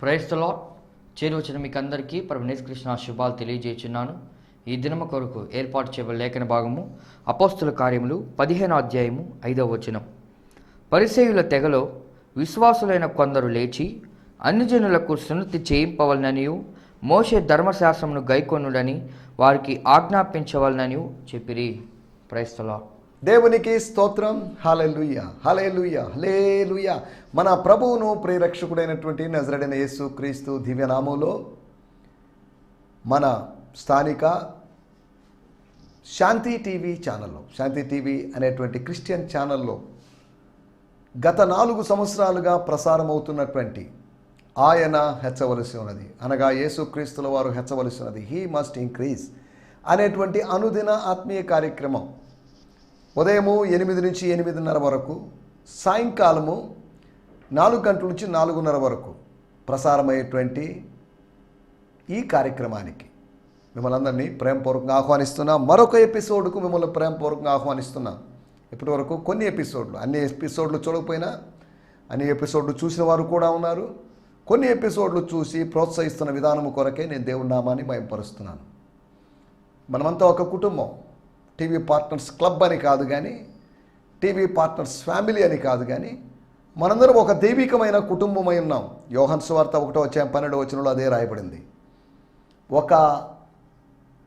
ప్రైస్తలో చేరువచ్చిన మీకు అందరికీ ప్రభు కృష్ణ శుభాలు తెలియజేస్తున్నాను ఈ దినము కొరకు ఏర్పాటు చేయబడిన లేఖన భాగము అపోస్తుల కార్యములు పదిహేను అధ్యాయము ఐదవ వచనం. పరిసేయుల తెగలో విశ్వాసులైన కొందరు లేచి అన్ని జనులకు సున్నతి చేయింపవలననియు మోషే ధర్మశాస్త్రమును గైకొనుడని వారికి ఆజ్ఞాపించవలనని చెప్పిరి. ప్రైస్తలో దేవునికి స్తోత్రం. హలెలుయ హలెలుయ హలేలుయ మన ప్రభువును ప్రేరక్షకుడైనటువంటి నజరడైన యేసు క్రీస్తు దివ్యనామంలో మన స్థానిక శాంతి టీవీ ఛానల్లో శాంతి టీవీ అనేటువంటి క్రిస్టియన్ ఛానల్లో గత నాలుగు సంవత్సరాలుగా ప్రసారం అవుతున్నటువంటి ఆయన హెచ్చవలసి ఉన్నది. అనగా యేసుక్రీస్తుల వారు హెచ్చవలసి ఉన్నది. హీ మస్ట్ ఇంక్రీజ్ అనేటువంటి అనుదిన ఆత్మీయ కార్యక్రమం ఉదయము ఎనిమిది నుంచి ఎనిమిదిన్నర వరకు సాయంకాలము నాలుగు గంటల నుంచి నాలుగున్నర వరకు ప్రసారమయ్యేటువంటి ఈ కార్యక్రమానికి మిమ్మల్ని అందరినీ ప్రేమపూర్వకంగా ఆహ్వానిస్తున్నాం. మరొక ఎపిసోడ్కు మిమ్మల్ని ప్రేమపూర్వకంగా ఆహ్వానిస్తున్నాం. ఇప్పటి వరకు కొన్ని ఎపిసోడ్లు అన్ని ఎపిసోడ్లు చూడకపోయినా అన్ని ఎపిసోడ్లు చూసిన వారు కూడా ఉన్నారు. కొన్ని ఎపిసోడ్లు చూసి ప్రోత్సహిస్తున్న విధానం కొరకే నేను దేవుడి నామాన్ని భయపరుస్తున్నాను మనమంతా ఒక కుటుంబం. టీవీ పార్ట్నర్స్ క్లబ్ అని కాదు కానీ టీవీ పార్ట్నర్స్ ఫ్యామిలీ అని కాదు కానీ మనందరం ఒక దైవికమైన కుటుంబమై ఉన్నాం. యోహన్ సువార్త ఒకటో వచ్చాం పన్నెండు వచనంలో అదే రాయబడింది. ఒక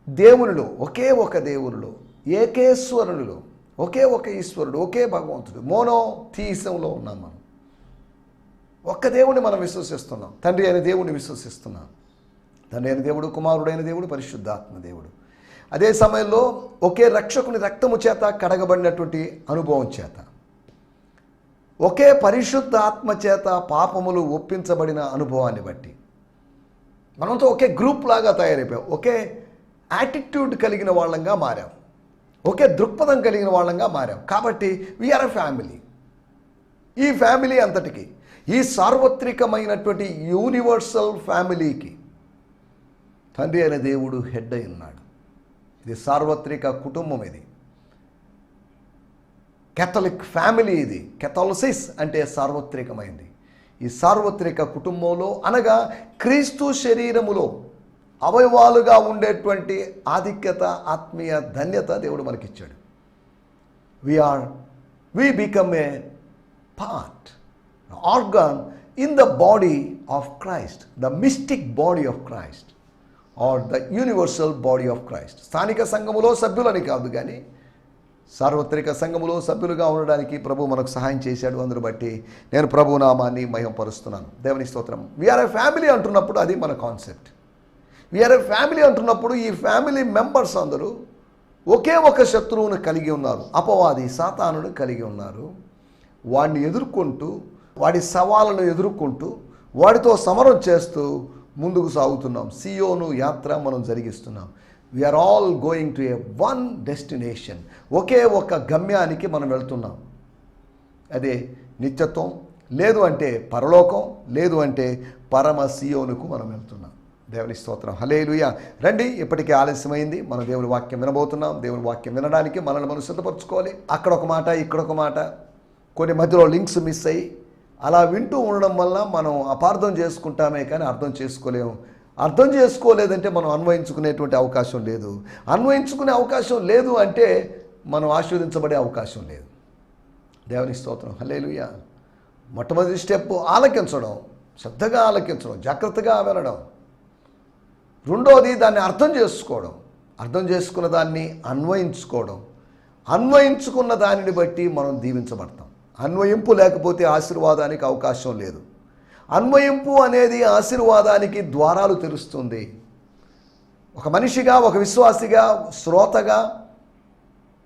దేవునిలో ఒకే ఒక దేవునిలో ఏకేశ్వరునిలో ఒకే ఒక ఈశ్వరుడు ఒకే భగవంతుడు మోనో తీసంలో ఉన్నాం మనం. ఒక్క దేవుణ్ణి మనం విశ్వసిస్తున్నాం. తండ్రి అయిన దేవుణ్ణి విశ్వసిస్తున్నాం. తండ్రి అయిన దేవుడు కుమారుడైన దేవుడు పరిశుద్ధాత్మ దేవుడు. అదే సమయంలో ఒకే రక్షకుని రక్తము చేత కడగబడినటువంటి అనుభవం చేత ఒకే పరిశుద్ధ ఆత్మ చేత పాపములు ఒప్పించబడిన అనుభవాన్ని బట్టి. మనతో ఒకే గ్రూప్ లాగా తయారైపోయాం ఒకే యాటిట్యూడ్ కలిగిన వాళ్ళంగా మారాం ఒకే దృక్పథం కలిగిన వాళ్ళంగా మారాం. కాబట్టి వీఆర్ ఎ ఫ్యామిలీ ఈ ఫ్యామిలీ అంతటికి ఈ సార్వత్రికమైనటువంటి యూనివర్సల్ ఫ్యామిలీకి తండ్రి అయిన దేవుడు హెడ్ అయి ఉన్నాడు. ఇది సార్వత్రిక కుటుంబం ఇది. కెథలిక్ ఫ్యామిలీ ఇది. కెథోలసిస్ అంటే సార్వత్రికమైంది. ఈ సార్వత్రిక కుటుంబంలో అనగా క్రీస్తు శరీరములో అవయవాలుగా ఉండేటువంటి ఆధిక్యత ఆత్మీయ ధన్యత దేవుడు మనకిచ్చాడు. We are we become a part organ in the body of Christ the mystic body of Christ or the universal body of Christ. స్థానిక సంఘములో సభ్యులని కాదు కానీ సార్వత్రిక సంఘములో సభ్యులుగా ఉండడానికి ప్రభు మనకు సహాయం చేశాడు. అందును బట్టి నేను ప్రభు నామాన్ని మహింపరుస్తున్నాను దేవుని స్తోత్రం. వీఆర్ ఏ ఫ్యామిలీ అంటున్నప్పుడు అది మన కాన్సెప్ట్ వీఆర్ ఎ ఫ్యామిలీ అంటున్నప్పుడు ఈ ఫ్యామిలీ మెంబర్స్ అందరూ ఒకే ఒక శత్రువును కలిగి ఉన్నారు. అపవాది సాతానును కలిగి ఉన్నారు. వాడిని ఎదుర్కొంటూ వాడి సవాళ్ళను ఎదుర్కొంటూ వాడితో సమరం చేస్తూ ముందుకు సాగుతున్నాం. సియోను యాత్ర మనం జరిగిస్తున్నాం. We are all going to a one destination ఒకే ఒక గమ్యానికి మనం వెళ్తున్నాం. అదే నిత్యత్వం లేదు అంటే పరలోకం లేదు అంటే పరమ సియోనుకు మనం వెళ్తున్నాం. దేవుని స్తోత్రం. హలేలుయ రండి ఇప్పటికే ఆలస్యమైంది. మన దేవుని వాక్యం వినబోతున్నాం. దేవుని వాక్యం వినడానికి మనల్ని మనం సిద్ధపరచుకోవాలి. అక్కడ ఒక మాట ఇక్కడ ఒక మాట. కొన్ని మధ్యలో లింక్స్ మిస్ అయ్యి అలా వింటూ ఉండడం వల్ల మనం అపార్థం చేసుకుంటామే కానీ అర్థం చేసుకోలేము. అర్థం చేసుకోలేదంటే మనం అన్వయించుకునేటువంటి అవకాశం లేదు. అన్వయించుకునే అవకాశం లేదు అంటే మనం ఆశీర్వదించబడే అవకాశం లేదు. దేవుని స్తోత్రం. హలేలుయ మొట్టమొదటి స్టెప్ ఆలకించడం. శ్రద్ధగా ఆలకించడం. జాగ్రత్తగా వినడం రెండోది దాన్ని అర్థం చేసుకోవడం. అర్థం చేసుకున్న దాన్ని అన్వయించుకోవడం. అన్వయించుకున్న దానిని బట్టి మనం దీవించబడతాం. అన్వయింపు లేకపోతే ఆశీర్వాదానికి అవకాశం లేదు. అన్వయింపు అనేది ఆశీర్వాదానికి ద్వారాలు తెరుస్తుంది ఒక మనిషిగా ఒక విశ్వాసిగా శ్రోతగా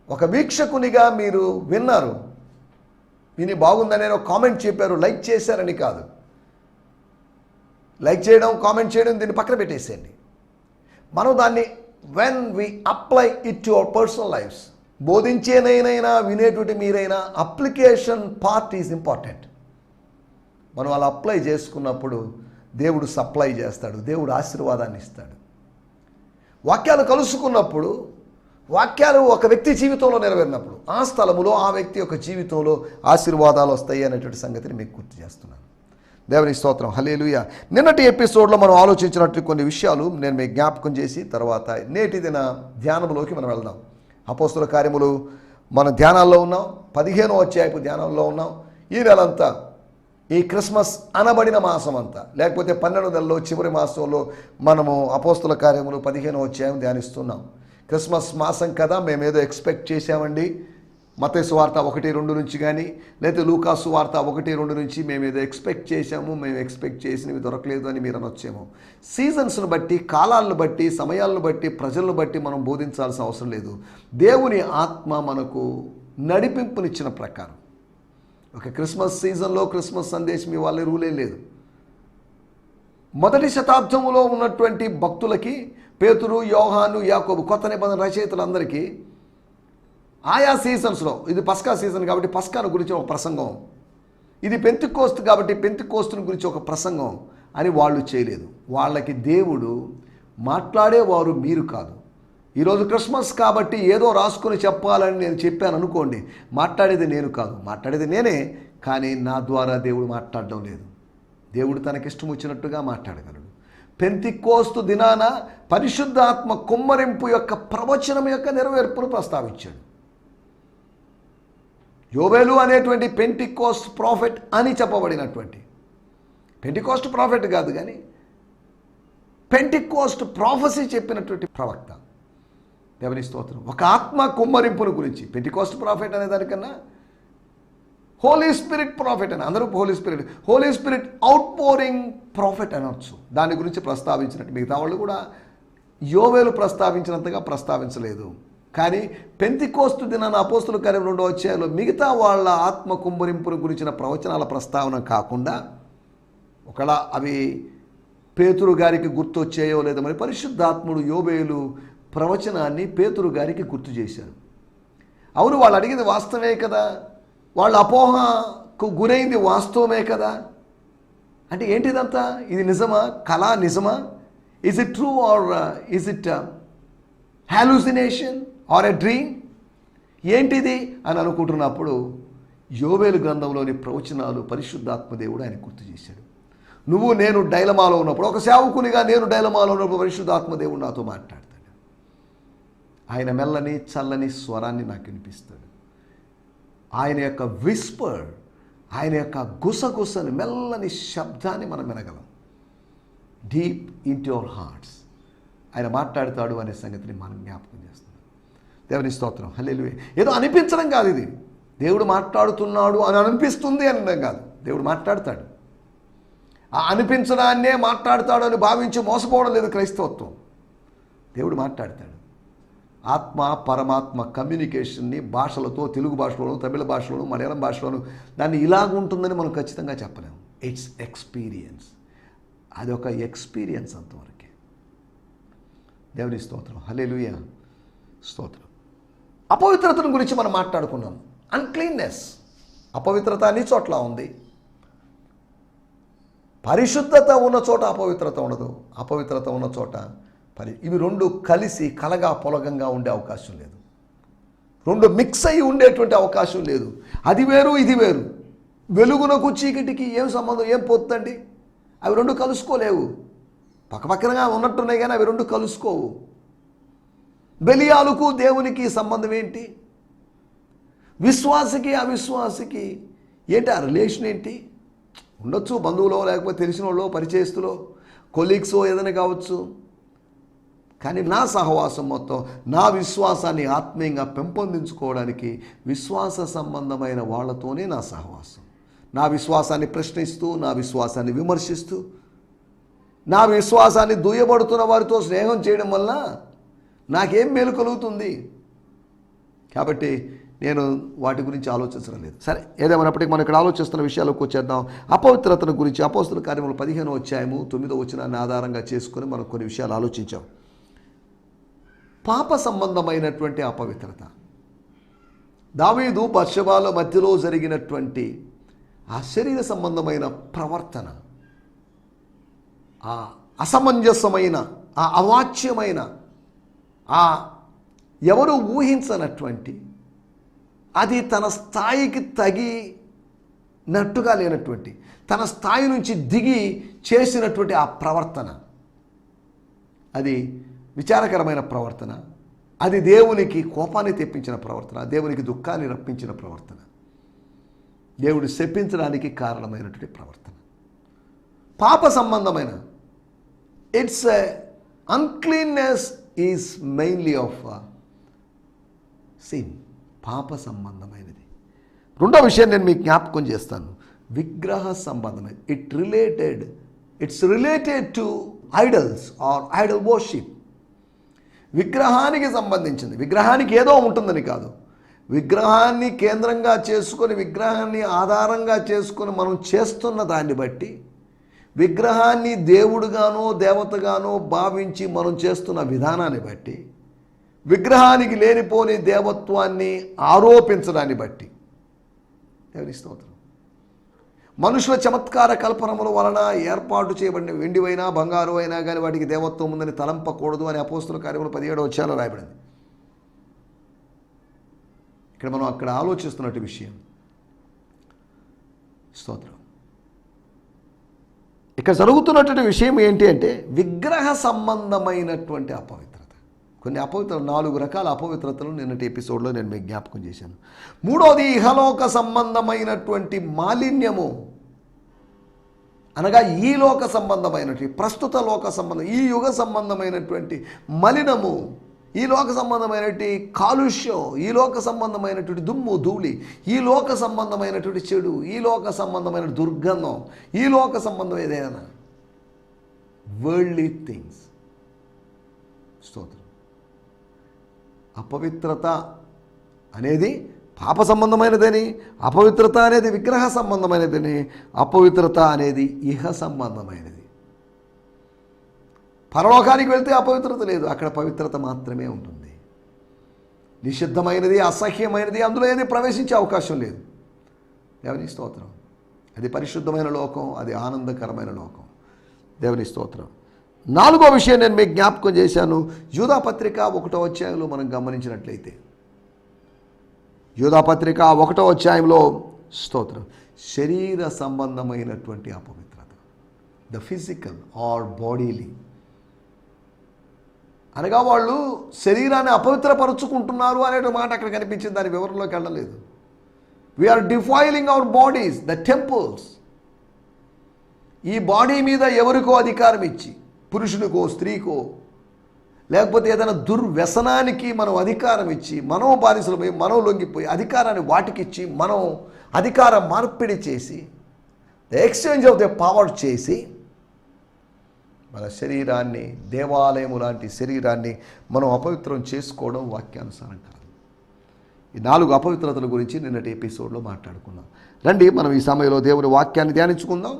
ఒక వీక్షకునిగా మీరు విన్నారు. విని బాగుందని ఒక కామెంట్ చెప్పారు లైక్ చేశారని కాదు. లైక్ చేయడం కామెంట్ చేయడం దీన్ని పక్కన పెట్టేసేయండి. మనం దాన్ని when we apply it to our personal lives బోధించేనైనా వినేటువంటి మీరైనా అప్లికేషన్ పార్ట్ ఈజ్ ఇంపార్టెంట్. మనం అలా అప్లై చేసుకున్నప్పుడు దేవుడు సప్లై చేస్తాడు దేవుడు ఆశీర్వాదాన్ని ఇస్తాడు. వాక్యాలు కలుసుకున్నప్పుడు వాక్యాలు ఒక వ్యక్తి జీవితంలో నెరవేరినప్పుడు ఆ స్థలములో ఆ వ్యక్తి యొక్క జీవితంలో ఆశీర్వాదాలు వస్తాయి అనేటువంటి సంగతిని మీకు గుర్తు చేస్తున్నాను. దేవుని స్తోత్రం. హలేలుయ నిన్నటి ఎపిసోడ్లో మనం ఆలోచించినట్టు కొన్ని విషయాలు నేను మీకు జ్ఞాపకం చేసి తర్వాత నేటి దిన ధ్యానంలోకి మనం వెళ్దాం. అపోస్తుల కార్యములు మన ధ్యానాల్లో ఉన్నాం. పదిహేనో అధ్యాయపు ధ్యానంలో ఉన్నాం. ఈ నెలంతా ఈ క్రిస్మస్ అనబడిన మాసం అంతా లేకపోతే పన్నెండు నెలలో చివరి మాసంలో మనము అపోస్తుల కార్యములు పదిహేనో అధ్యాయం ధ్యానిస్తున్నాం. క్రిస్మస్ మాసం కదా మేము ఏదో ఎక్స్పెక్ట్ చేసామండి మతే సువార్త ఒకటి రెండు నుంచి కానీ లేకపోతే లూకా వార్త ఒకటి రెండు నుంచి మేము ఏదో ఎక్స్పెక్ట్ చేశాము మేము ఎక్స్పెక్ట్ చేసినవి దొరకలేదు అని మీరు అనొచ్చేమో. సీజన్స్ను బట్టి కాలాలను బట్టి సమయాలను బట్టి ప్రజలను బట్టి మనం బోధించాల్సిన అవసరం లేదు. దేవుని ఆత్మ మనకు నడిపింపునిచ్చిన ప్రకారం. ఒక క్రిస్మస్ సీజన్లో క్రిస్మస్ సందేశం ఇవ్వాలి రూలే లేదు. మొదటి శతాబ్దంలో ఉన్నటువంటి భక్తులకి పేతురు యోహాను యాకోబు కొత్త నిబంధన రచయితలందరికీ ఆయా సీజన్స్లో ఇది పస్కా సీజన్ కాబట్టి పస్కాను గురించి ఒక ప్రసంగం. ఇది పెంతికోస్తు కాబట్టి పెంతి కోస్తుని గురించి ఒక ప్రసంగం అని వాళ్ళు చేయలేదు. వాళ్ళకి దేవుడు మాట్లాడేవారు మీరు కాదు. ఈరోజు క్రిస్మస్ కాబట్టి ఏదో రాసుకొని చెప్పాలని నేను చెప్పాను అనుకోండి మాట్లాడేది నేను కాదు. మాట్లాడేది నేనే కానీ నా ద్వారా దేవుడు మాట్లాడడం లేదు. దేవుడు తనకిష్టం వచ్చినట్టుగా మాట్లాడగలడు. పెంతికోస్తు దినాన పరిశుద్ధాత్మ కుమ్మరింపు యొక్క ప్రవచనం యొక్క నెరవేర్పును ప్రస్తావించాడు. యోవేలు అనేటువంటి పెంటికోస్ట్ ప్రాఫిట్ అని చెప్పబడినటువంటి. పెంటికోస్ట్ ప్రాఫిట్ కాదు కానీ పెంటికోస్ట్ ప్రాఫెసీ చెప్పినటువంటి ప్రవక్త. దేవుని స్తోత్రం. ఒక ఆత్మ కుమ్మరింపును గురించి. పెంటికోస్ట్ ప్రాఫిట్ అనే దానికన్నా హోలీ స్పిరిట్ ప్రాఫిట్ అని అందరూ holy spirit holy spirit outpouring prophet అనొచ్చు. దాని గురించి ప్రస్తావించినట్టు మిగతా వాళ్ళు కూడా యోవేలు ప్రస్తావించినంతగా ప్రస్తావించలేదు. కానీ పెంతికోస్తు దినాన అపోస్తుల కార్యం రెండో అధ్యాయంలో మిగతా వాళ్ళ ఆత్మ కుంభరింపును గురించిన ప్రవచనాల ప్రస్తావన కాకుండా ఒకవేళ అవి పేతురు గారికి గుర్తొచ్చాయో లేదో మరి పరిశుద్ధాత్ముడు యోబేలు ప్రవచనాన్ని పేతురు గారికి గుర్తు చేశారు. అవును వాళ్ళు అడిగింది వాస్తవమే కదా? వాళ్ళ అపోహకు గురైంది వాస్తవమే కదా? అంటే ఏంటిదంతా? ఇది నిజమా? కళ నిజమా? Is it true or is it hallucination or a dream? ఏంటిది? అని అనుకుంటున్నప్పుడు యోవేలు గ్రంథంలోని ప్రవచనాలు పరిశుద్ధాత్మదేవుడు ఆయన గుర్తు చేశాడు. నువ్వు నేను డైలమాలో ఉన్నప్పుడు ఒక సేవకునిగా నేను డైలమాలో ఉన్నప్పుడు పరిశుద్ధాత్మదేవుడు నాతో మాట్లాడతాడు. ఆయన మెల్లని చల్లని స్వరాన్ని నాకు వినిపిస్తాడు. ఆయన యొక్క విస్పర్ ఆయన యొక్క గుసగుసని మెల్లని శబ్దాన్ని మనం వినగలం. డీప్ ఇన్ యువర్ హార్ట్స్ ఆయన మాట్లాడతాడు అనే సంగతిని మనం జ్ఞాపకం దేవుని స్తోత్రం. హల్లెలువే ఏదో అనిపించడం కాదు ఇది. దేవుడు మాట్లాడుతున్నాడు అని అనిపిస్తుంది అనడం కాదు. దేవుడు మాట్లాడతాడు. ఆ అనిపించడాన్నే మాట్లాడతాడు అని భావించి మోసపోవడం లేదు క్రైస్తవత్వం. దేవుడు మాట్లాడతాడు. ఆత్మ పరమాత్మ కమ్యూనికేషన్ని భాషలతో తెలుగు భాషలోను తమిళ భాషలోను మలయాళం భాషలోను దాన్ని ఇలాగ ఉంటుందని మనం ఖచ్చితంగా చెప్పలేము ఇట్స్ ఎక్స్పీరియన్స్ అది ఒక ఎక్స్పీరియన్స్ అంతవరకే. దేవుని స్తోత్రం. హలే స్తోత్రం. అపవిత్రతను గురించి మనం మాట్లాడుకున్నాం. అన్క్లీన్నెస్ అపవిత్రత అన్ని చోట్ల ఉంది. పరిశుద్ధత ఉన్న చోట అపవిత్రత ఉండదు. అపవిత్రత ఉన్న చోట పరి ఇవి రెండు కలిసి కలగా పొలగంగా ఉండే అవకాశం లేదు. రెండు మిక్స్ అయ్యి ఉండేటువంటి అవకాశం లేదు. అది వేరు ఇది వేరు. వెలుగునకు చీకటికి ఏం సంబంధం ఏం పోతుందండి అవి రెండు కలుసుకోలేవు. పక్కపక్కనగా ఉన్నట్టున్నాయి కానీ అవి రెండు కలుసుకోవు. బెలియాలకు దేవునికి సంబంధం ఏంటి? విశ్వాసకి అవిశ్వాసకి ఏంటి ఆ రిలేషన్ ఏంటి? ఉండొచ్చు బంధువులో లేకపోతే తెలిసిన వాళ్ళు పరిచయస్తులో కొలీగ్సో ఏదైనా కావచ్చు. కానీ నా సహవాసం మొత్తం నా విశ్వాసాన్ని ఆత్మీయంగా పెంపొందించుకోవడానికి విశ్వాస సంబంధమైన వాళ్ళతోనే నా సహవాసం. నా విశ్వాసాన్ని ప్రశ్నిస్తూ నా విశ్వాసాన్ని విమర్శిస్తూ నా విశ్వాసాన్ని దుయ్యబడుతున్న వారితో స్నేహం చేయడం వల్ల నాకేం మేలు కలుగుతుంది? కాబట్టి నేను వాటి గురించి ఆలోచించడం లేదు. సరే ఏదేమైనప్పటికీ మనం ఇక్కడ ఆలోచిస్తున్న విషయాలకు వచ్చేద్దాం. అపవిత్రతను గురించి అపోస్తుల కార్యములు పదిహేను వచ్చాయము తొమ్మిదో వచ్చినాన్ని ఆధారంగా చేసుకొని మనం కొన్ని విషయాలు ఆలోచించాం. పాప సంబంధమైనటువంటి అపవిత్రత. దావీదు బర్షబాల మధ్యలో జరిగినటువంటి ఆ శరీర సంబంధమైన ప్రవర్తన ఆ అసమంజసమైన ఆ అవాచ్యమైన ఆ ఎవరు ఊహించనటువంటి అది తన స్థాయికి తగి నట్టుగా లేనటువంటి తన స్థాయి నుంచి దిగి చేసినటువంటి ఆ ప్రవర్తన. అది విచారకరమైన ప్రవర్తన. అది దేవునికి కోపాన్ని తెప్పించిన ప్రవర్తన. దేవునికి దుఃఖాన్ని రప్పించిన ప్రవర్తన. దేవుడు శపించడానికి కారణమైనటువంటి ప్రవర్తన. పాప సంబంధమైన. It's uncleanness is mainly of sin పాప సంబంధమైనది. రెండో విషయం నేను మీకు జ్ఞాపకం చేస్తాను. విగ్రహ సంబంధమైనది it related it's related to idols or idol worship విగ్రహానికి సంబంధించింది. విగ్రహానికి ఏదో ఉంటుందని కాదు. విగ్రహాన్ని కేంద్రంగా చేసుకొని విగ్రహాన్ని ఆధారంగా చేసుకొని మనం చేస్తున్న దాన్ని బట్టి విగ్రహాన్ని దేవుడుగానో దేవతగానో భావించి మనం చేస్తున్న విధానాన్ని బట్టి విగ్రహానికి లేనిపోని దేవత్వాన్ని ఆరోపించడాన్ని బట్టి. దేవుని స్తోత్రం. మనుషుల చమత్కార కల్పనముల వలన ఏర్పాటు చేయబడిన వెండివైనా బంగారు అయినా కానీ వాటికి దేవత్వం ఉందని తలంపకూడదు అని అపోస్తుల కార్యములు పదిహేడు వచ్చాలో రాయబడింది. ఇక్కడ మనం అక్కడ ఆలోచిస్తున్నట్టు విషయం. స్తోత్రం. ఇక్కడ జరుగుతున్నటువంటి విషయం ఏంటి అంటే విగ్రహ సంబంధమైనటువంటి అపవిత్రత. కొన్ని అపవిత్ర నాలుగు రకాల అపవిత్రతలు నిన్నటి ఎపిసోడ్లో నేను మీకు జ్ఞాపకం చేశాను. మూడోది ఇహలోక సంబంధమైనటువంటి మాలిన్యము. అనగా ఈ లోక సంబంధమైనటువంటి ప్రస్తుత లోక సంబంధం ఈ యుగ సంబంధమైనటువంటి మలినము. ఈ లోక సంబంధమైనటువంటి కాలుష్యం ఈ లోక సంబంధమైనటువంటి దుమ్ము ధూళి ఈ లోక సంబంధమైనటువంటి చెడు ఈ లోక సంబంధమైన దుర్గంధం ఈ లోక సంబంధం ఏదైనా. వరల్డ్లీ థింగ్స్ స్తోత్రం. అపవిత్రత అనేది పాప సంబంధమైనదని అపవిత్రత అనేది విగ్రహ సంబంధమైనదని అపవిత్రత అనేది ఇహ సంబంధమైనది. పరలోకానికి వెళ్తే అపవిత్రత లేదు. అక్కడ పవిత్రత మాత్రమే ఉంటుంది. నిషిద్ధమైనది అసహ్యమైనది అందులో ఏది ప్రవేశించే అవకాశం లేదు. దేవుని స్తోత్రం. అది పరిశుద్ధమైన లోకం అది ఆనందకరమైన లోకం. దేవుని స్తోత్రం. నాలుగో విషయం నేను మీకు జ్ఞాపకం చేశాను. యూధాపత్రిక ఒకటో అధ్యాయంలో మనం గమనించినట్లయితే. యూధాపత్రిక ఒకటో అధ్యాయంలో స్తోత్రం. శరీర సంబంధమైనటువంటి అపవిత్రత. ద ఫిజికల్ ఆర్ బాడీలీ అనగా వాళ్ళు శరీరాన్ని అపవిత్రపరుచుకుంటున్నారు అనే మాట అక్కడ కనిపించింది. దాని వివరంలోకి వెళ్ళలేదు. We are defiling our bodies the temples ఈ బాడీ మీద ఎవరికో అధికారం ఇచ్చి పురుషునికో స్త్రీకో లేకపోతే ఏదైనా దుర్వ్యసనానికి మనం అధికారం ఇచ్చి మనం బానిసలమై మనం లొంగిపోయి అధికారాన్ని వాటికిచ్చి మనం అధికార మార్పిడి చేసి the exchange of the power చేసి మన శరీరాన్ని దేవాలయము లాంటి శరీరాన్ని మనం అపవిత్రం చేసుకోవడం వాక్యానుసారం కాదు. ఈ నాలుగు అపవిత్రతల గురించి నిన్నటి ఎపిసోడ్లో మాట్లాడుకున్నాం. రండి మనం ఈ సమయంలో దేవుని వాక్యాన్ని ధ్యానించుకుందాం.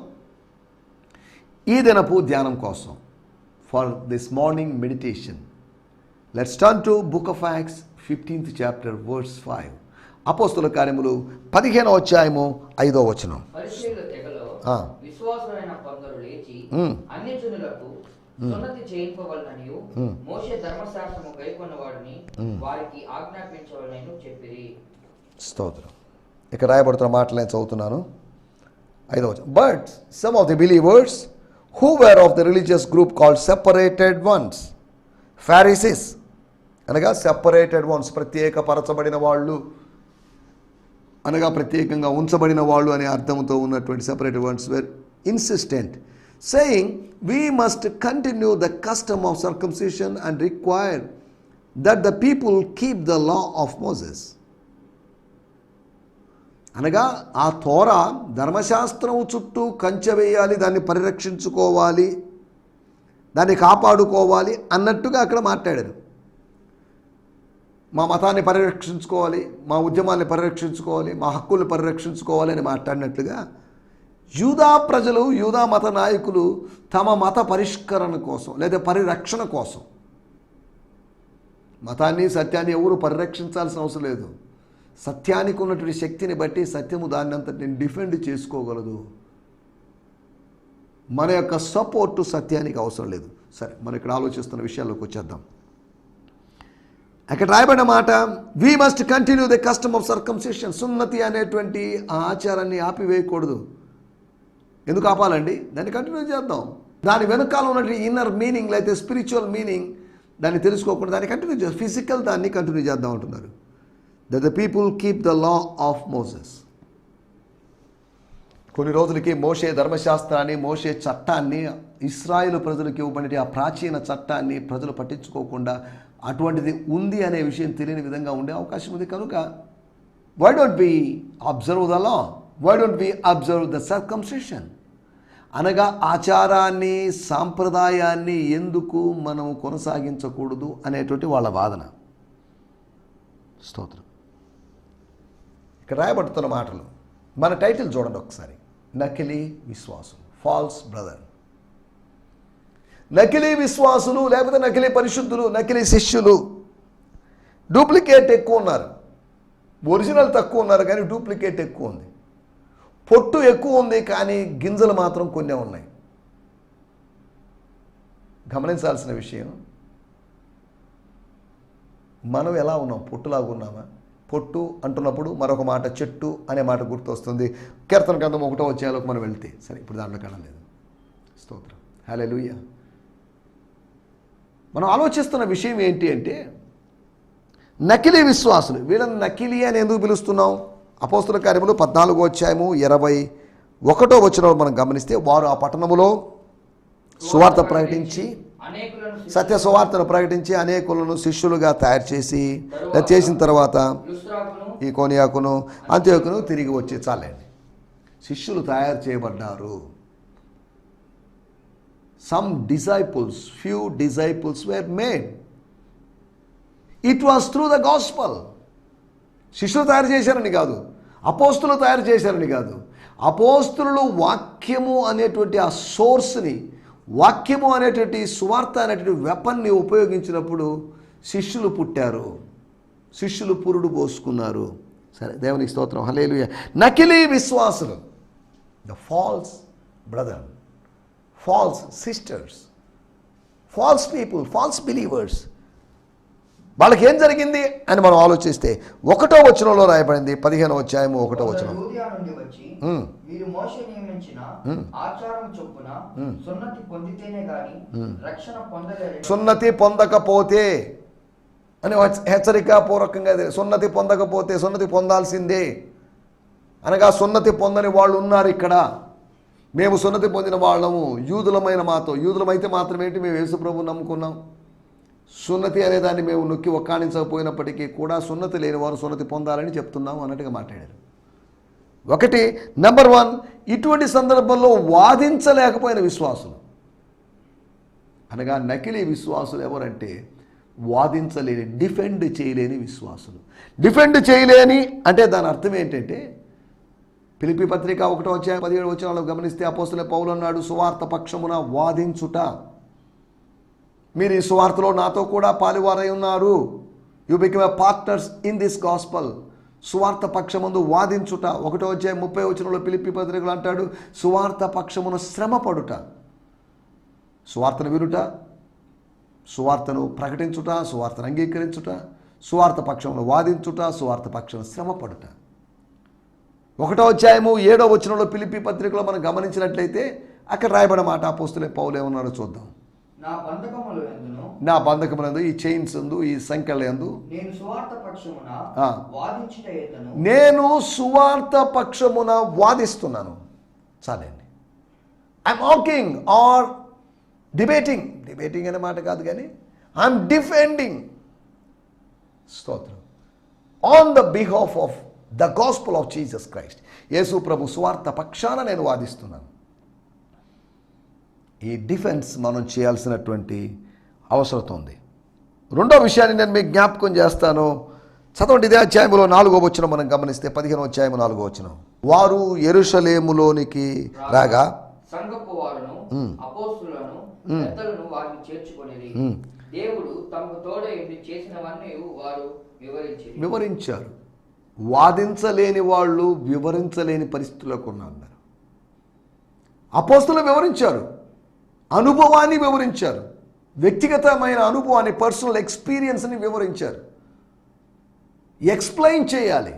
ఈ దినపు ధ్యానం కోసం for this morning meditation let's turn to book of acts fifteenth chapter words five అపోస్తుల కార్యములు పదిహేనో అధ్యాయము ఐదో వచనం. కొందరు లేచి. అన్ని జనులకు సున్నతి చేయింపవలననియు మోషే ధర్మశాస్త్రము గైకొన్న వాడిని వారికి ఆజ్ఞాపించవలనని చెప్పిరి. స్తోత్రం. ఇక్కడ రాయబడుతున్న మాటలు నేను చదువుతున్నాను. ఐదవ but some of the believers who were of the religious group called separated ones Pharisees అనగా సెపరేటెడ్ వన్స్ ప్రత్యేకపరచబడిన వాళ్ళు అనగా ప్రత్యేకంగా ఉంచబడిన వాళ్ళు అనే అర్థంతో ఉన్నటువంటి separated ones were insistent saying we must continue the custom of circumcision and require that the people keep the law of Moses అనగా ఆ తోర ధర్మశాస్త్రం చుట్టూ కంచె వేయాలి దాన్ని పరిరక్షించుకోవాలి దాన్ని కాపాడుకోవాలి అన్నట్టుగా అక్కడ మాట్లాడారు. మా మతాన్ని పరిరక్షించుకోవాలి మా ఉద్యమాన్ని పరిరక్షించుకోవాలి మా హక్కుల్ని పరిరక్షించుకోవాలి అని మాట్లాడినట్లుగా యూదా ప్రజలు యూదా మత నాయకులు తమ మత పరిష్కరణ కోసం లేదా పరిరక్షణ కోసం. మతాన్ని సత్యాన్ని ఎవరు పరిరక్షించాల్సిన అవసరం లేదు. సత్యానికి ఉన్నటువంటి శక్తిని బట్టి సత్యము దాన్ని అంతటిని డిఫెండ్ చేసుకోగలదు. మన యొక్క సపోర్టు సత్యానికి అవసరం లేదు. సరే మనం ఇక్కడ ఆలోచిస్తున్న విషయాల్లోకి వచ్చేద్దాం. అక్కడ రాయబడిన మాట we must continue the custom of circumcision సున్నతి అనేటువంటి ఆ ఆచారాన్ని ఆపివేయకూడదు. ఎందుకు ఆపాలండి? దాన్ని కంటిన్యూ చేద్దాం. దాని వెనకాల ఉన్నటువంటి ఇన్నర్ మీనింగ్ లేకపోతే స్పిరిచువల్ మీనింగ్ దాన్ని తెలుసుకోకుండా దాన్ని కంటిన్యూ చేస్తాం ఫిజికల్ దాన్ని కంటిన్యూ చేద్దాం అంటున్నారు. The the people keep the law of Moses కొన్ని రోజులకి మోషే ధర్మశాస్త్రాన్ని మోషే చట్టాన్ని ఇస్రాయేల్ ప్రజలకు ఇవ్వబడిన ఆ ప్రాచీన చట్టాన్ని ప్రజలు పట్టించుకోకుండా అటువంటిది ఉంది అనే విషయం తెలియని విధంగా ఉండే అవకాశం ఉంది. కనుక why don't be observe the law why don't be observe the circumcision అనగా ఆచారాన్ని సాంప్రదాయాన్ని ఎందుకు మనం కొనసాగించకూడదు అనేటువంటి వాళ్ళ వాదన. స్తోత్రం. ఇక్కడ రాయబడుతున్న మాటలు మన టైటిల్ చూడండి ఒకసారి. నకిలీ విశ్వాసం ఫాల్స్ బ్రదర్. నకిలీ విశ్వాసులు లేకపోతే నకిలీ పరిశుద్ధులు నకిలీ శిష్యులు. డూప్లికేట్ ఎక్కువ ఉన్నారు. ఒరిజినల్ తక్కువ ఉన్నారు కానీ డూప్లికేట్ ఎక్కువ ఉంది. పొట్టు ఎక్కువ ఉంది కానీ గింజలు మాత్రం కొన్ని ఉన్నాయి. గమనించాల్సిన విషయం మనం ఎలా ఉన్నాం? పొట్టులాగా ఉన్నామా? పొట్టు అంటున్నప్పుడు మరొక మాట చెట్టు అనే మాట గుర్తొస్తుంది. కీర్తన గ్రంథం ఒకటో వచ్చేలోకి మనం వెళ్తే సరే ఇప్పుడు దాంట్లో కనలేదు స్తోత్రం. హలే మనం ఆలోచిస్తున్న విషయం ఏంటి అంటే నకిలీ విశ్వాసులు వీళ్ళని నకిలీ అని ఎందుకు పిలుస్తున్నాం? అపోస్తుల కార్యములు పద్నాలుగో అధ్యాయము ఇరవై ఒకటో వచ్చిన మనం గమనిస్తే వారు ఆ పట్టణములో సువార్త ప్రకటించి సత్య సువార్తను ప్రకటించి అనేకులను శిష్యులుగా తయారు చేసి చేసిన తర్వాత ఈ కోనియాకును అంత్యోకును తిరిగి వచ్చి చాలండి. శిష్యులు తయారు చేయబడ్డారు. Some disciples few disciples were made it was through the gospel శిష్యులు తయారు చేశారని కాదు అపోస్తులు తయారు చేశారని కాదు. అపోస్తులు వాక్యము అనేటువంటి ఆ సోర్స్ని వాక్యము అనేటువంటి సువార్త అనేటువంటి వెపన్ని ఉపయోగించినప్పుడు శిష్యులు పుట్టారు. శిష్యులు పురుడు పోసుకున్నారు. సరే దేవునికి స్తోత్రం. హలేలుయ నకిలీ విశ్వాసులు. The false brother false sisters false people false believers వాళ్ళకి ఏం జరిగింది అని మనం ఆలోచిస్తే ఒకటో వచనంలో రాయబడింది పదిహేను అధ్యాయము ఒకటో వచనం. సున్నతి పొందకపోతే అని హెచ్చ- హెచ్చరిక పూర్వకంగా. సున్నతి పొందకపోతే సున్నతి పొందాల్సిందే. అనగా సున్నతి పొందని వాళ్ళు ఉన్నారు ఇక్కడ. మేము సున్నతి పొందిన వాళ్ళము. యూదులమైన మాతో. యూదులమైతే మాత్రమేంటి? మేము యేసుప్రభు నమ్ముకున్నాం. సున్నతి అనే దాన్ని మేము నొక్కి ఒక్కాణించకపోయినప్పటికీ కూడా సున్నతి లేని వారు సున్నతి పొందాలని చెప్తున్నాం అన్నట్టుగా మాట్లాడారు. ఒకటి నెంబర్ వన్ ఇటువంటి సందర్భంలో వాదించలేకపోయిన విశ్వాసులు. అనగా నకిలీ విశ్వాసులు ఎవరంటే వాదించలేని డిఫెండ్ చేయలేని విశ్వాసులు. డిఫెండ్ చేయలేని అంటే దాని అర్థం ఏంటంటే పిలిపి పత్రిక ఒకటో వచ్చాయి పదిహేడు వచ్చిన గమనిస్తే అపోస్తుల పౌలు అన్నాడు సువార్త పక్షమున వాదించుట. మీరు ఈ సువార్తలో నాతో కూడా పాలువారై ఉన్నారు. You become a partners in this gospel సువార్త పక్షముందు వాదించుట. ఒకటో వచ్చే ముప్పై వచనంలో పిలిపి పత్రికలు అంటాడు సువార్త పక్షమును శ్రమపడుట సువార్తను వినుట సువార్తను ప్రకటించుట సువార్తను అంగీకరించుట సువార్త పక్షమును వాదించుట సువార్త పక్షం శ్రమపడుట ఒకటో అధ్యాయము ఏడో వచనంలో పిలిపి పత్రికలో మనం గమనించినట్లయితే అక్కడ రాయబడిన మాట అపోస్తులే పౌలు ఏమన్నారో చూద్దాం. నా బంధకములందు ఈ చైన్స్ ఎందు ఈ సంఖ్యల యందు నేను సువార్త పక్షమున ఆ. వాదించుట ఎందును నేను సువార్త పక్షమున వాదిస్తున్నాను. చాలండి. I'm walking or debating debating అనే మాట కాదు కానీ ఐఎమ్ డిఫెండింగ్ స్తోత్రం. On the behalf of the gospel of Jesus Christ యేసు ప్రభు సువార్త పక్షాన నేను వాదిస్తున్నాను. ఈ డిఫెన్స్ మనం చేయాల్సినటువంటి అవసరం ఉంది. రెండో విషయాన్ని నేను మీకు జ్ఞాపకం చేస్తాను. చదవండి ఇదే అధ్యాయంలో నాలుగో వచ్చిన మనం గమనిస్తే పదిహేను అధ్యాయం నాలుగో వచ్చిన వారు ఎరుషలేములోనికి రాగా వివరించారు. వాదించలేని వాళ్ళు వివరించలేని పరిస్థితులకు ఉన్నారు అపోస్తులు వివరించారు. అనుభవాన్ని వివరించారు. వ్యక్తిగతమైన అనుభవాన్ని పర్సనల్ ఎక్స్పీరియన్స్ని వివరించారు. ఎక్స్ప్లెయిన్ చేయాలి.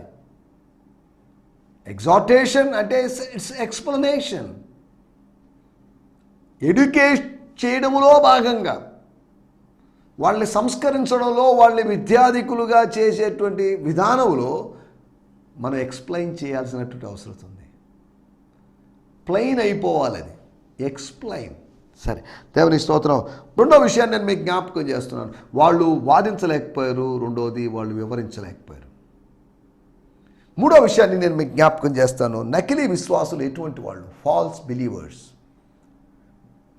ఎగ్జాటేషన్ అంటే ఇట్స్ ఎక్స్ప్లెనేషన్ ఎడ్యుకేట్ చేయడంలో భాగంగా వాళ్ళని సంస్కరించడంలో వాళ్ళని విద్యాధికులుగా చేసేటువంటి విధానంలో మనం ఎక్స్ప్లెయిన్ చేయాల్సినటువంటి అవసరం ఉంది. ప్లెయిన్ అయిపోవాలి అది. ఎక్స్ప్లెయిన్ సరే. దేవుని స్తోత్రం. రెండో విషయాన్ని నేను మీకు జ్ఞాపకం చేస్తున్నాను. వాళ్ళు వాదించలేకపోయారు. రెండోది వాళ్ళు వివరించలేకపోయారు. మూడో విషయాన్ని నేను మీకు జ్ఞాపకం చేస్తాను. నకిలీ విశ్వాసులు ఎటువంటి వాళ్ళు? ఫాల్స్ బిలీవర్స్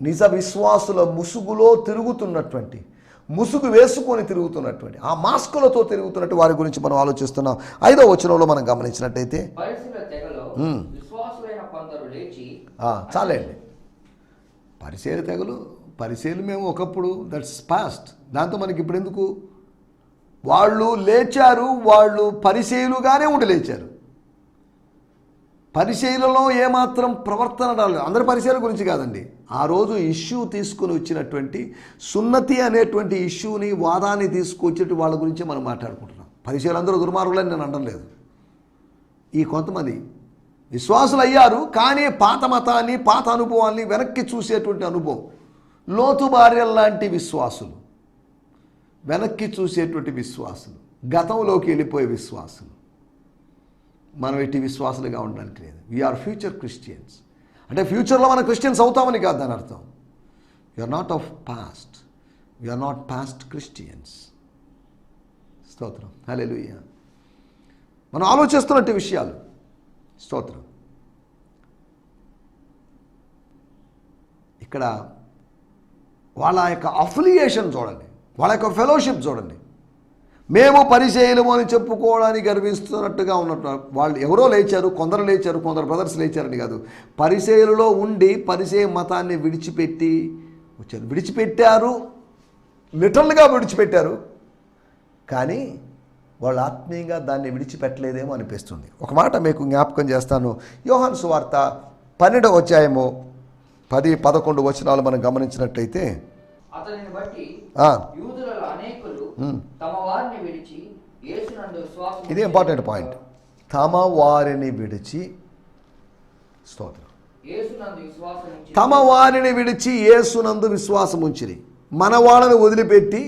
నిజ విశ్వాసుల ముసుగులో తిరుగుతున్నటువంటి ముసుగు వేసుకొని తిరుగుతున్నటువంటి ఆ మాస్కులతో తిరుగుతున్నట్టు వారి గురించి మనం ఆలోచిస్తున్నాం. ఐదో వచనంలో మనం గమనించినట్టయితే చాలండి. పరిశీలి తెగలు పరిశీలి మేము ఒకప్పుడు. దట్స్ పాస్ట్ దాంతో మనకి ఇప్పుడు ఎందుకు? వాళ్ళు లేచారు వాళ్ళు పరిశీలుగానే ఉండి లేచారు. పరిశీలలో ఏమాత్రం ప్రవర్తన రాలేదు. అందరి పరిశీల గురించి కాదండి. ఆ రోజు ఇష్యూ తీసుకుని వచ్చినటువంటి సున్నతి అనేటువంటి ఇష్యూని వాదాన్ని తీసుకొచ్చేటి వాళ్ళ గురించి మనం మాట్లాడుకుంటున్నాం. పరిశీలందరూ దుర్మార్గులని నేను అనడం లేదు. ఈ కొంతమంది విశ్వాసులు అయ్యారు కానీ పాత మతాన్ని పాత అనుభవాన్ని వెనక్కి చూసేటువంటి అనుభవం. లోతు భార్యల్లాంటి విశ్వాసులు. వెనక్కి చూసేటువంటి విశ్వాసులు. గతంలోకి వెళ్ళిపోయే విశ్వాసులు. మనం ఎట్టి విశ్వాసులుగా ఉండడానికి లేదు. వీఆర్ ఫ్యూచర్ క్రిస్టియన్స్ అంటే ఫ్యూచర్లో మనం క్రిస్టియన్స్ అవుతామని కాదు దాని అర్థం. Are not of past are not past Christians స్తోత్రం. హలే మనం ఆలోచిస్తున్నట్టు విషయాలు. స్తోత్రం. ఇక్కడ వాళ్ళ యొక్క అఫిలియేషన్ చూడండి. వాళ్ళ యొక్క ఫెలోషిప్ చూడండి. మేము పరిచయలము అని చెప్పుకోవడానికి గర్విస్తున్నట్టుగా ఉన్నట్టు వాళ్ళు ఎవరో లేచారు కొందరు లేచారు కొందరు బ్రదర్స్ లేచారని కాదు. పరిచయలలో ఉండి పరిచయ మతాన్ని విడిచిపెట్టి వచ్చారు. విడిచిపెట్టారు. లిటరల్గా విడిచిపెట్టారు. కానీ వాళ్ళు ఆత్మీయంగా దాన్ని విడిచిపెట్టలేదేమో అనిపిస్తుంది. ఒక మాట మీకు జ్ఞాపకం చేస్తాను. యోహన్ సువార్త పన్నెండవ అధ్యాయము పది పదకొండు వచనాలు మనం గమనించినట్టయితే ఇది ఇంపార్టెంట్ పాయింట్ తమ వారిని విడిచి స్తోత్రం. తమ వారిని విడిచి యేసునందు విశ్వాసం ఉంచిరి మన వాళ్ళని వదిలిపెట్టి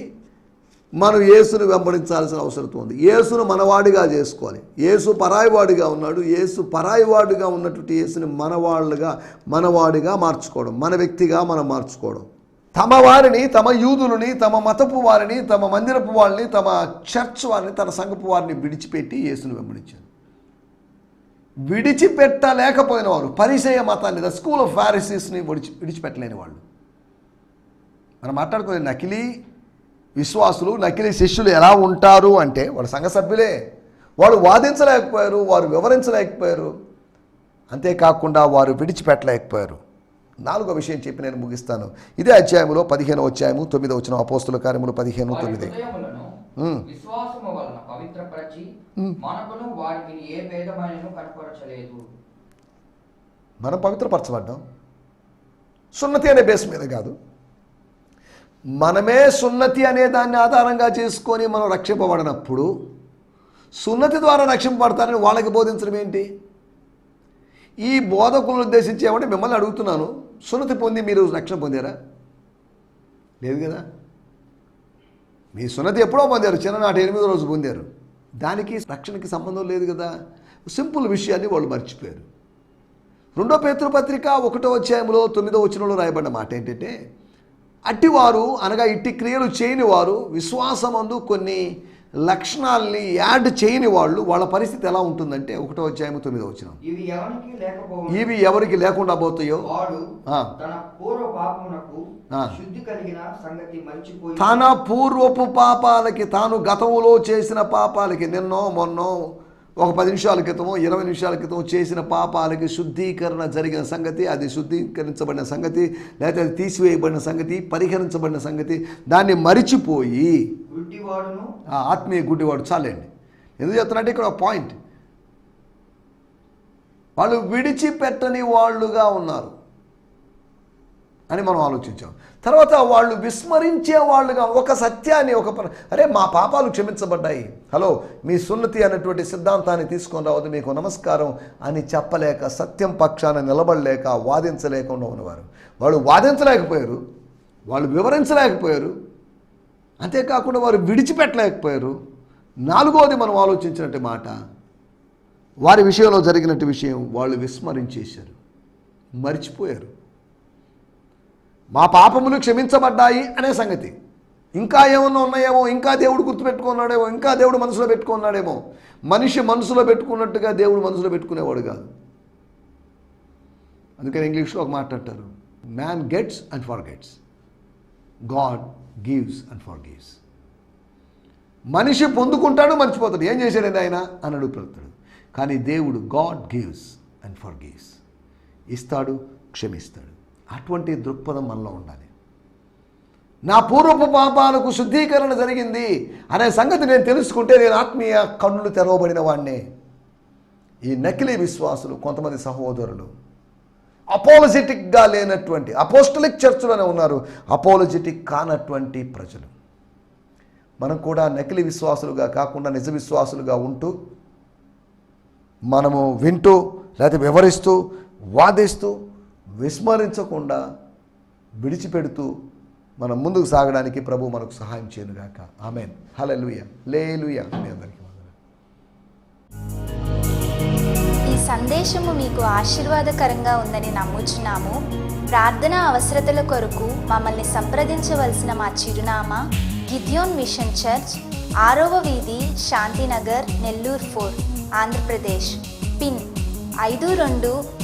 మనం యేసును వెంబడించాల్సిన అవసరం ఉంది. యేసును మనవాడిగా చేసుకోవాలి. యేసు పరాయివాడిగా ఉన్నాడు. యేసు పరాయివాడిగా ఉన్నటువంటి యేసుని మనవాళ్ళుగా మనవాడిగా మార్చుకోవడం మన వ్యక్తిగా మనం మార్చుకోవడం. తమ వారిని తమ యూదులని తమ మతపు వారిని తమ మందిరపు వారిని తమ చర్చ్ వారిని తన సంఘపు వారిని విడిచిపెట్టి యేసును వెంబడించారు. విడిచిపెట్టలేకపోయిన వారు పరిచయ మతాన్ని ద స్కూల్ ఆఫ్ ఫారిసీస్ని విడిచి విడిచిపెట్టలేని వాళ్ళు. మనం మాట్లాడుకునే నకిలీ విశ్వాసులు నకిలీ శిష్యులు ఎలా ఉంటారు అంటే వాళ్ళ సంఘ సభ్యులే. వాళ్ళు వాదించలేకపోయారు వారు వివరించలేకపోయారు. అంతేకాకుండా వారు విడిచిపెట్టలేకపోయారు. నాలుగో విషయం చెప్పి నేను ముగిస్తాను. ఇదే అధ్యాయంలో పదిహేను అధ్యాయము తొమ్మిదో వచ్చిన అపోస్తుల కార్యములు పదిహేను తొమ్మిది. మనం పవిత్రపరచబడ్డాం. సున్నతి అనే బేస్ మీద కాదు. మనమే సున్నతి అనే దాన్ని ఆధారంగా చేసుకొని మనం రక్షింపబడినప్పుడు సున్నతి ద్వారా రక్షింపబడతారని వాళ్ళకి బోధించడం ఏంటి? ఈ బోధకులను ఉద్దేశించి ఏమంటే మిమ్మల్ని అడుగుతున్నాను సున్నతి పొంది మీరు రక్షణ పొందారా? లేదు కదా? మీ సున్నతి ఎప్పుడో పొందారు చిన్ననాటి ఎనిమిదో రోజు పొందారు. దానికి రక్షణకి సంబంధం లేదు కదా? సింపుల్ విషయాన్ని వాళ్ళు మర్చిపోయారు. రెండో పేతృపత్రిక ఒకటో అధ్యాయంలో తొమ్మిదో వచనంలో రాయబడిన మాట ఏంటంటే అట్టివారు అనగా ఇట్టి క్రియలు చేయని వారు విశ్వాసమందు కొన్ని లక్షణాలని యాడ్ చేయని వాళ్ళు వాళ్ళ పరిస్థితి ఎలా ఉంటుందంటే ఒకటో అధ్యాయం తొమ్మిదో వచనం. ఇవి ఎవరికి లేకుండా పోతాయో? తన పూర్వపు పాపాలకి తాను గతంలో చేసిన పాపాలకి నిన్నో మొన్నో ఒక పది నిమిషాల క్రితమో ఇరవై నిమిషాల క్రితం చేసిన పాపాలకి శుద్ధీకరణ జరిగిన సంగతి అది శుద్ధీకరించబడిన సంగతి లేకపోతే అది తీసివేయబడిన సంగతి పరిహరించబడిన సంగతి దాన్ని మరిచిపోయి గుడ్డివాడును ఆ ఆత్మీయ గుడ్డివాడు చాలండి. ఎందుకు చెప్తున్నట్టే ఇక్కడ ఒక పాయింట్. వాళ్ళు విడిచిపెట్టని వాళ్ళుగా ఉన్నారు. అని మనం ఆలోచించాం. తర్వాత వాళ్ళు విస్మరించే వాళ్ళుగా ఒక సత్యాన్ని ఒక అరే మా పాపాలు క్షమించబడ్డాయి. హలో మీ సున్నతి అనేటువంటి సిద్ధాంతాన్ని తీసుకొని రావద్దు మీకు నమస్కారం అని చెప్పలేక సత్యం పక్షాన నిలబడలేక వాదించలేకుండా ఉన్నవారు. వాళ్ళు వాదించలేకపోయారు వాళ్ళు వివరించలేకపోయారు అంతేకాకుండా వారు విడిచిపెట్టలేకపోయారు. నాలుగోది మనం ఆలోచించినట్టు మాట వారి విషయంలో జరిగినట్టు విషయం వాళ్ళు విస్మరించేశారు మర్చిపోయారు. మా పాపములు క్షమించబడ్డాయి అనే సంగతి. ఇంకా ఏమన్నా ఉన్నాయేమో ఇంకా దేవుడు గుర్తుపెట్టుకున్నాడేమో ఇంకా దేవుడు మనసులో పెట్టుకున్నాడేమో. మనిషి మనసులో పెట్టుకున్నట్టుగా దేవుడు మనసులో పెట్టుకునేవాడు కాదు. అందుకని ఇంగ్లీష్లో ఒక మాట్లాడతారు man gets and forgets God gives and forgives మనిషి పొందుకుంటాడు మర్చిపోతాడు. ఏం చేశాడండి ఆయన? అని అడుగుతాడు కానీ దేవుడు God gives and forgives ఇస్తాడు క్షమిస్తాడు. అటువంటి దృక్పథం మనలో ఉండాలి. నా పూర్వపు పాపాలకు శుద్ధీకరణ జరిగింది అనే సంగతి నేను తెలుసుకుంటే నేను ఆత్మీయ కన్నులు తెరవబడిన వాడినే ఈ నకిలీ విశ్వాసులు కొంతమంది సహోదరులు. అపోలజెటిక్గా లేనటువంటి అపోస్టలిక్ చర్చిలోనే ఉన్నారు. అపోలజెటిక్ కానటువంటి ప్రజలు. మనం కూడా నకిలీ విశ్వాసులుగా కాకుండా నిజ విశ్వాసులుగా ఉంటూ మనము వింటూ లేకపోతే వివరిస్తూ వాదిస్తూ విస్మరించకుండా విడిచిపెడుతూ మనం ముందుకు సాగడానికి ప్రభు మనకు సహాయం చేయనుగాక. ఆమెన్. హలలుయ లేలుయ. మీ అందరికీ ఈ సందేశము మీకు ఆశీర్వాదకరంగా ఉందని నమ్ముచున్నాము. ప్రార్థన అవసరతల కొరకు మమ్మల్ని సంప్రదించవలసిన మా చిరునామా గిద్యోన్ మిషన్ చర్చ్ ఆరవ వీధి శాంతినగర్ నెల్లూరు ఫోర్ ఆంధ్రప్రదేశ్. పిన్ ఐదు రెండు